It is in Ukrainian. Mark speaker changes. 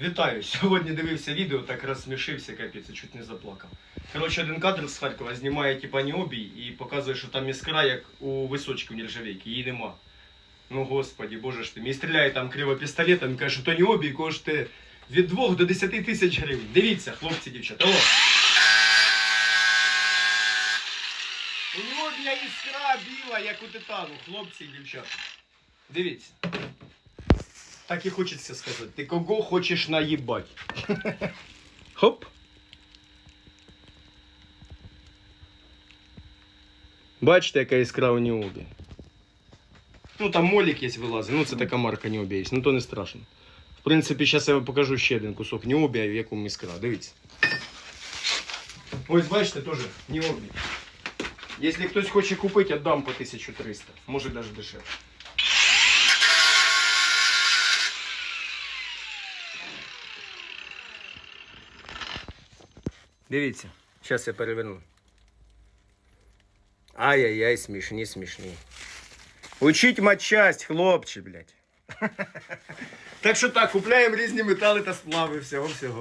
Speaker 1: Вітаю! Сьогодні дивився відео, так розсмішився, капець, чуть не заплакав. Коротше, один кадр з Харкова знімає типа необій і показує, що там іскра, як у височки в нержавейки, її нема. Ну господі, боже ж ти, мій стріляє там криво пістолетом каже, що то необій коштує від 2 до 10 тисяч гривень. Дивіться, хлопці, дівчата. О! У необія іскра біла, як у титану, хлопці і дівчата. Дивіться. Так і хочеться сказати. Ти кого хочеш наїбать? Хоп. Бачите, яка іскра у Необі. Ну там молік є вилазить, ну це така марка Необі є, ну то не страшно. В принципі, зараз я вам покажу ще один кусок Необі, в якому іскра. Дивіться. Ось бачите, теж Необі. Якщо хтось хоче купити, віддам по 1300. Може навіть дешевше. Дивіться, зараз я переверну. Ай-яй-яй, смішні, смішні. Учіть матчасть, хлопці, блядь. так що так, купляємо різні метали та сплави всього-всього.